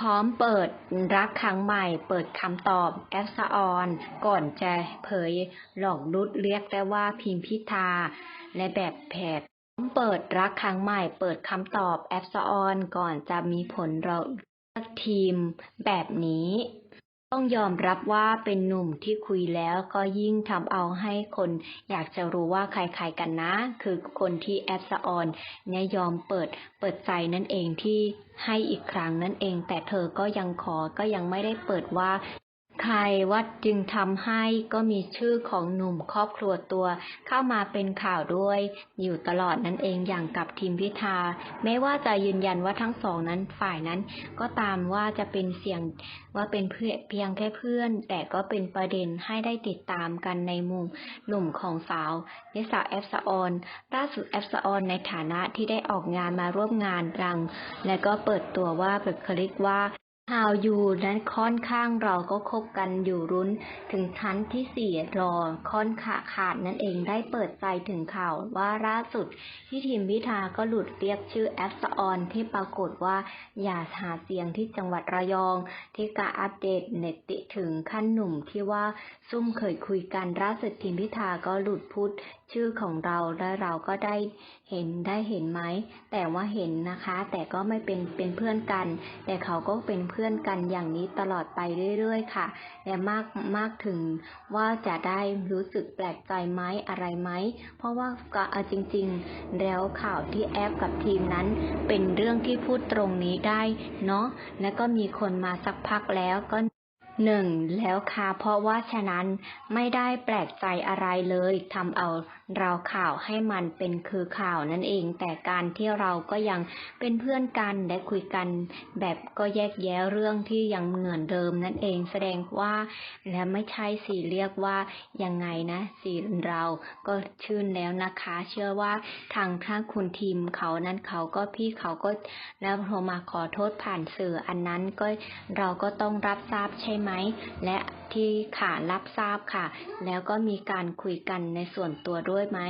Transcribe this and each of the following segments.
พร้อมเปิดรักครั้งใหม่ เปิดคำตอบแอปสออน ก่อนจะเผยหลอกลุดเรียกได้ว่าพิมพิธา และแบบแผดพร้อมเปิดรักครั้งใหม่ เปิดคำตอบแอปสออน ก่อนจะมีผลเราเลือกทีมแบบนี้ ต้องยอมรับว่าเป็นหนุ่มที่คุยแล้วก็ยิ่งทำเอาให้คนอยากจะรู้ว่าใครๆกันนะ คือคนที่แอปสะออนเนี่ยยอมเปิดเปิดใจนั่นเองที่ให้อีกครั้งนั่นเอง แต่เธอก็ยังขอก็ยังไม่ได้เปิดว่า ใครว่าจึงทำให้ก็มีชื่อของหนุ่มครอบครัวตัว เข้ามาเป็นข่าวด้วย อยู่ตลอดนั่นเองอย่างกับทีมพิธาแม้ว่าจะยืนยันว่าทั้งสองนั้นฝ่ายนั้น ก็ตามว่าจะเป็นเสียงว่าเป็นเพื่อเพียงแค่เพื่อน แต่ก็เป็นประเด็นให้ได้ติดตามกันในมุมหนุ่มของสาวนิสาแอฟสะออนล่าสุดแอฟสะออนในฐานะที่ได้ออกงานมาร่วมงานรัง และก็เปิดตัวว่าเปิดคลิกว่า ฮาวยูนั้นค่อนข้างเราก็คบกันอยู่รุ้น ถึงชั้นที่สี่รอค่อนขาขาดนั่นเองได้เปิดใจถึงข่าวว่าล่าสุดที่ทีมพิธาก็หลุดเรียกชื่อแอฟสออนที่ปรากฏว่าอย่าหาเสียงที่จังหวัดระยอง ที่กาอัปเดตเน็ตติถึงขั้นหนุ่มที่ว่าซุ่มเคยคุยกันล่าสุดทีมพิธาก็หลุดพูด ชื่อของเราและเราก็ได้เห็นได้เห็นไหม แต่ว่าเห็นนะคะ แต่ก็ไม่เป็นเป็นเพื่อนกัน แต่เขาก็เป็นเพื่อนกันอย่างนี้ตลอดไปเรื่อยๆ ค่ะ และมากมากถึงว่าจะได้รู้สึกแปลกใจไหมอะไรไหม เพราะว่าก็เอาจริง ๆ แล้วข่าวที่แอปกับทีมนั้น เป็นเรื่องที่พูดตรงนี้ได้เนาะและก็มีคนมาสักพักแล้วก็หนึ่งแล้วค่ะ เพราะว่าฉะนั้นไม่ได้แปลกใจอะไรเลยทำเอา เราข่าวให้มันเป็นคือข่าวนั่นเอง แต่การที่เราก็ยังเป็นเพื่อนกันและคุยกัน แบบก็แยกแยะเรื่องที่ยังเหมือนเดิมนั่นเองแสดงว่า และไม่ใช่สีเรียกว่ายังไงนะ สีเราก็ชื่นแล้วนะคะ เชื่อว่าทางถ้าคุณทีมเขานั้นเขาก็พี่เขาก็แล้วโทรมาขอโทษผ่านสื่ออันนั้นก็เราก็ต้องรับทราบใช่ไหม และที่ค่ะรับทราบค่ะ แล้วก็มีการคุยกันในส่วนตัวด้วยด้วยไหม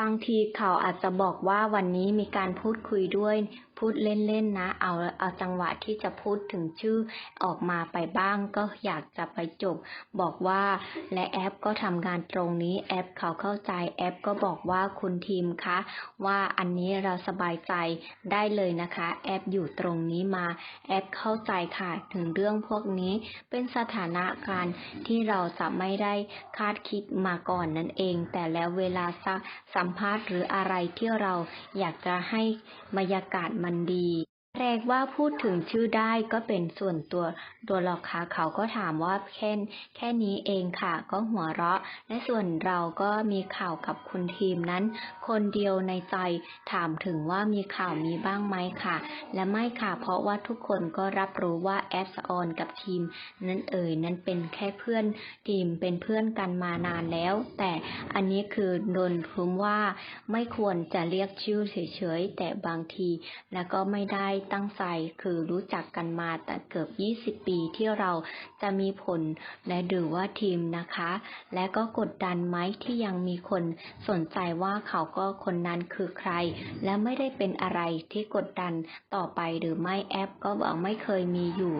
บางทีเขาอาจจะบอกว่าวันนี้มีการพูดคุยด้วยพูดเล่นๆนะ เอาเอาจังหวะที่จะพูดถึงชื่อออกมาไปบ้างก็อยากจะไปจบ บอกว่าและแอปก็ทำงานตรงนี้แอปเขาเข้าใจแอปก็บอกว่าคุณทีมคะ ว่าอันนี้เราสบายใจได้เลยนะคะ แอปอยู่ตรงนี้มา แอปเข้าใจค่ะถึงเรื่องพวกนี้เป็นสถานการณ์ที่เราจะไม่ได้คาดคิดมาก่อนนั่นเอง แต่แล้วเวลาสสัมภาษณ์หรืออะไรที่เราอยากจะให้บรรยากาศมันดี แรกว่าพูดถึงชื่อได้ก็เป็นส่วนตัวตัวหรอกค่ะเขาก็ถามว่าแค่แค่นี้เองค่ะ ก็หัวเราะ และส่วนเราก็มีข่าวกับคุณทีมนั้น คนเดียวในใจถามถึงว่ามีข่าวมีบ้างไหมค่ะ และไม่ค่ะ เพราะว่าทุกคนก็รับรู้ว่าแอสออนกับทีม นั้นเอ่ยนั้นเป็นแค่เพื่อนทีมเป็นเพื่อนกันมานานแล้ว แต่อันนี้คือโดนคุมว่าไม่ควรจะเรียกชื่อเฉยๆแต่บางที แล้วก็ไม่ได้ตั้งใจ คือรู้จักกันมาแต่เกือบ 20 ปีที่เราจะมีผลและหรือว่าทีมนะคะ และก็กดดันไหมที่ยังมีคนสนใจว่าเขาก็คนนั้นคือใคร และไม่ได้เป็นอะไรที่กดดันต่อไปหรือไม่แอป ก็บอกไม่เคยมีอยู่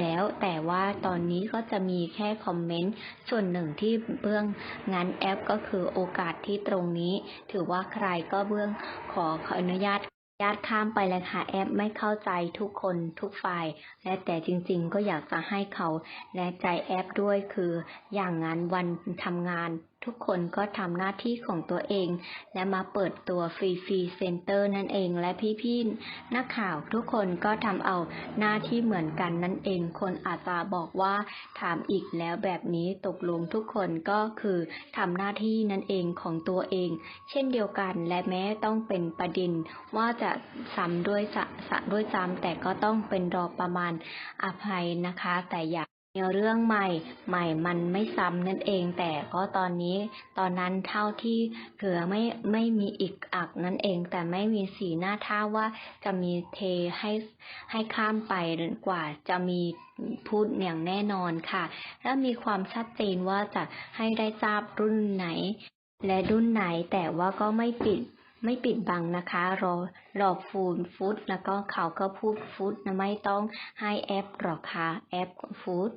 แล้วแต่ว่าตอนนี้ก็จะมีแค่คอมเมนต์ส่วนหนึ่งที่เบื้องงานแอปก็คือโอกาสที่ตรงนี้ ถือว่าใครก็เบื้องขออนุญาต ญาติข้ามไปเลยค่ะแอปไม่เข้าใจทุกคนทุกฝ่าย และแต่จริงๆ ก็อยากจะให้เขาและใจแอปด้วยคือ อย่างนั้นวันทำงาน ทุกคนก็ทำหน้าที่ของตัวเอง และมาเปิดตัวฟรีฟรีเซ็นเตอร์นั่นเองและพี่ๆนักข่าวทุกคนก็ทำเอาหน้าที่เหมือนกันนั่นเอง คนอาจจะบอกว่าถามอีกแล้วแบบนี้ตกลงทุกคนก็คือทำหน้าที่นั่นเองของตัวเอง เช่นเดียวกันและแม้ต้องเป็นประเด็นว่าจะซ้ำด้วยสะสะด้วยซ้ำแต่ก็ต้องเป็นรอประมาณอภัยนะคะ แต่อย่า มีเรื่องใหม่ใหม่มันไม่ซ้ำนั่นเอง แต่ก็ตอนนี้ตอนนั้นเท่าที่เผื่อไม่ไม่มีอีกอักนั่นเอง แต่ไม่มีสีหน้าท่าว่าจะมีเทให้ให้ข้ามไปกว่าจะมีพูดอย่างแน่นอนค่ะ และมีความชัดเจนว่าจะให้ได้ทราบรุ่นไหน และรุ่นไหนแต่ว่าก็ไม่ปิด ไม่ปิดบังนะคะรอรอฟูดฟูดแล้วก็เขาก็พูดฟูดนะไม่ต้องให้แอปหรอกค่ะแอปฟูด